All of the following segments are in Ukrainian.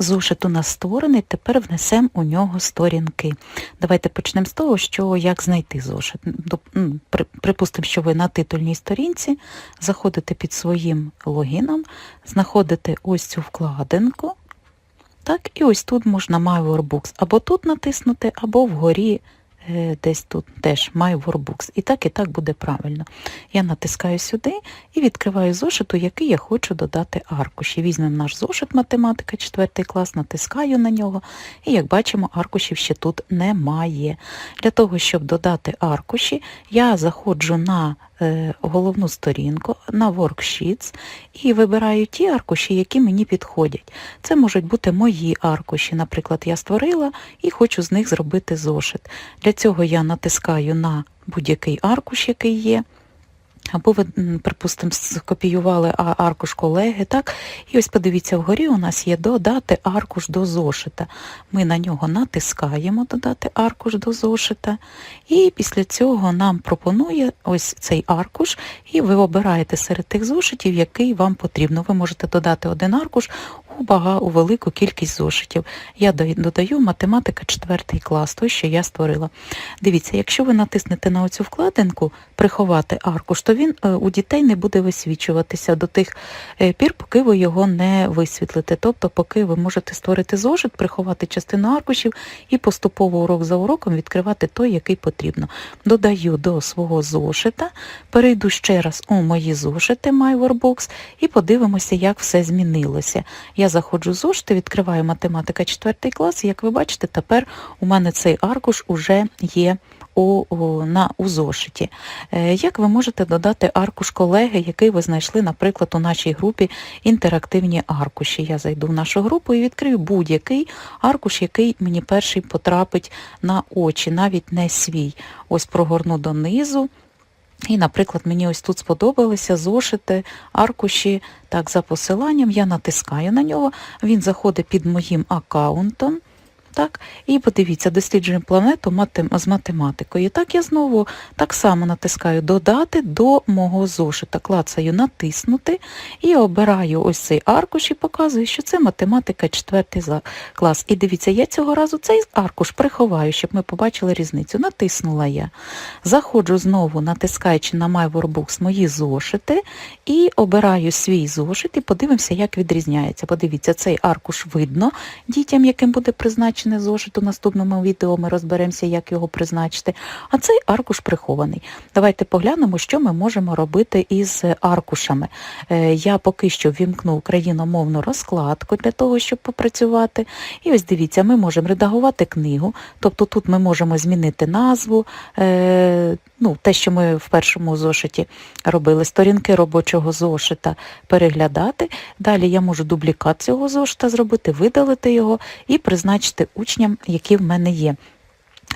Зошит у нас створений, тепер внесемо у нього сторінки. Давайте почнемо з того, що як знайти зошит. М, при- Припустимо, що ви на титульній сторінці заходите під своїм логіном, знаходите ось цю вкладинку. Так, і ось тут можна My Workbooks або тут натиснути, або вгорі десь тут теж My Workbooks. І так, і так буде правильно. Я натискаю сюди і відкриваю зошит, у який я хочу додати аркуші. Візьмемо наш зошит математика 4 клас, натискаю на нього, і як бачимо, аркушів ще тут немає. Для того, щоб додати аркуші, я заходжу на е, головну сторінку, на Worksheets і вибираю ті аркуші, які мені підходять. Це можуть бути мої аркуші. Наприклад, я створила і хочу з них зробити зошит. Для цього я натискаю на будь-який аркуш, який є. Або ви, припустимо, скопіювали аркуш колеги, так? І ось подивіться, вгорі у нас є додати аркуш до зошита. Ми на нього натискаємо додати аркуш до зошита, і після цього нам пропонує ось цей аркуш, і ви обираєте серед тих зошитів, який вам потрібно. Ви можете додати один аркуш у бага, у велику кількість зошитів. Я додаю математика 4 клас, той, що я створила. Дивіться, якщо ви натиснете на оцю вкладинку приховати аркуш, то він е, у дітей не буде висвічуватися до тих е, пір, поки ви його не висвітлите. Тобто, поки ви можете створити зошит, приховати частину аркушів і поступово урок за уроком відкривати той, який потрібно. Додаю до свого зошита, перейду ще раз у мої зошити MyWorkbox і подивимося, як все змінилося. Я заходжу в зошити, відкриваю математика 4 клас, і як ви бачите, тепер у мене цей аркуш уже є у, у, на, у зошиті. Е, Як ви можете додати аркуш колеги, який ви знайшли, наприклад, у нашій групі інтерактивні аркуші? Я зайду в нашу групу і відкрию будь-який аркуш, який мені перший потрапить на очі, навіть не свій. Ось прогорну донизу. І, наприклад, мені ось тут сподобалися зошити, аркуші, так, за посиланням, я натискаю на нього, він заходить під моїм аккаунтом. Так, і подивіться, досліджуємо планету з математикою. Так я знову так само натискаю додати до мого зошита, клацаю натиснути і обираю ось цей аркуш і показую, що це математика 4 клас. І дивіться, я цього разу цей аркуш приховаю, щоб ми побачили різницю. Натиснула я. Заходжу знову, натискаючи на My мої зошити і обираю свій зошит і подивимося, як відрізняється. Подивіться, цей аркуш видно дітям, яким буде призначений зошит. У наступному відео ми розберемося, як його призначити. А цей аркуш прихований. Давайте поглянемо, що ми можемо робити із аркушами. Е, Я поки що вімкну україномовну розкладку для того, щоб попрацювати. І ось дивіться, ми можемо редагувати книгу, тобто тут ми можемо змінити назву, е, ну, те, що ми в першому зошиті робили, сторінки робочого зошита переглядати. Далі я можу дублікат цього зошита зробити, видалити його і призначити учням, які в мене є.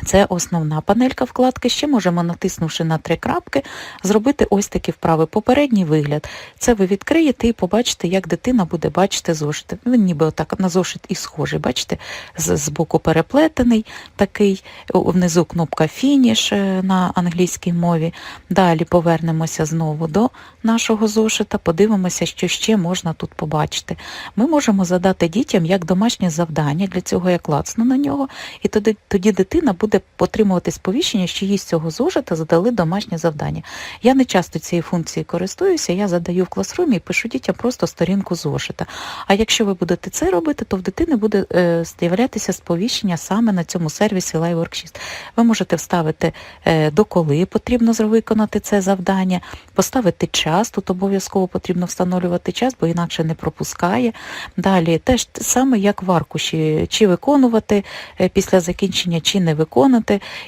Це основна панелька вкладки. Ще можемо, натиснувши на три крапки, зробити ось такі вправи. Попередній вигляд. Це ви відкриєте і побачите, як дитина буде бачити зошити. Він ніби отак на зошит і схожий. Бачите, з, з боку переплетений такий, внизу кнопка фініш е, на англійській мові. Далі повернемося знову до нашого зошита, подивимося, що ще можна тут побачити. Ми можемо задати дітям як домашнє завдання, для цього я клацну на нього, і тоді, тоді дитина буде отримувати сповіщення, що їй з цього зошита задали домашнє завдання. Я не часто цією функцією користуюся, я задаю в класрумі і пишу дітям просто сторінку зошита. А якщо ви будете це робити, то в дитини буде е, з'являтися сповіщення саме на цьому сервісі LiveWork6. Ви можете вставити е, до коли потрібно виконати це завдання, поставити час, тут обов'язково потрібно встановлювати час, бо інакше не пропускає. Далі теж саме, як в аркуші, чи виконувати е, після закінчення, чи не виконувати,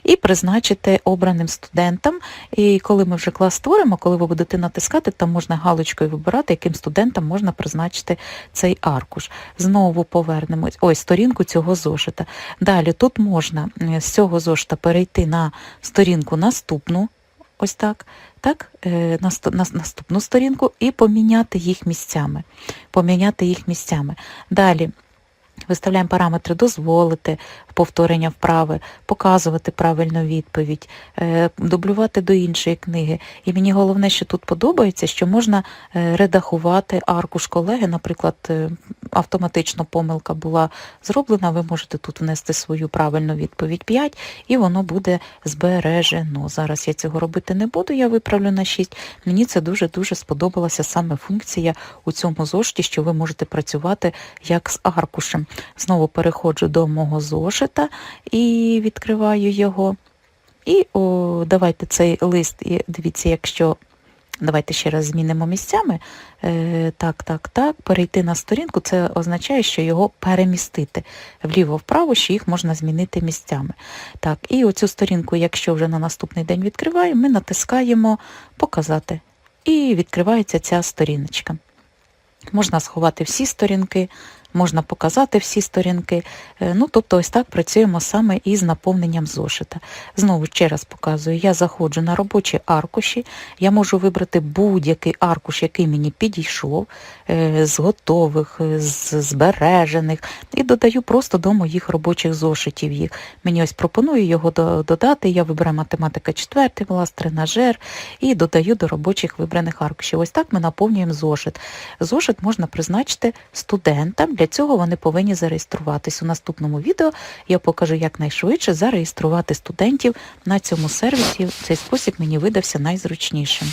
і призначити обраним студентам. І коли ми вже клас створимо, коли ви будете натискати, там можна галочкою вибирати, яким студентам можна призначити цей аркуш. Знову повернемось, ось сторінку цього зошита. Далі тут можна е, з цього зошита перейти на сторінку наступну, ось так, так, е, на наступну сторінку і поміняти їх місцями. Поміняти їх місцями. Далі Виставляємо параметри дозволити повторення вправи, показувати правильну відповідь, е, дублювати до іншої книги. І мені головне, що тут подобається, що можна е, редагувати аркуш колеги. Наприклад, е, автоматично помилка була зроблена, ви можете тут внести свою правильну відповідь 5, і воно буде збережено. Зараз я цього робити не буду, я виправлю на 6. Мені це дуже-дуже сподобалася саме функція у цьому зошиті, що ви можете працювати як з аркушем. Знову переходжу до мого зошита і відкриваю його. І о, давайте цей лист, і дивіться, якщо давайте ще раз змінимо місцями. Е, так, так, так, перейти на сторінку, це означає, що його перемістити вліво-вправо, що їх можна змінити місцями. Так, і оцю сторінку, якщо вже на наступний день відкриваємо, ми натискаємо Показати. І відкривається ця сторіночка. Можна сховати всі сторінки, можна показати всі сторінки. Е, Ну, тобто ось так працюємо саме із наповненням зошита. Знову ще раз показую, я заходжу на робочі аркуші, я можу вибрати будь-який аркуш, який мені підійшов, е, з готових, е, з збережених, і додаю просто до моїх робочих зошитів їх. Мені ось пропоную його додати, я вибираю математика 4 клас, тренажер і додаю до робочих вибраних аркушів. Ось так ми наповнюємо зошит. Зошит можна призначити студентам. Для цього вони повинні зареєструватись. У наступному відео я покажу, як найшвидше зареєструвати студентів на цьому сервісі. Цей спосіб мені видався найзручнішим.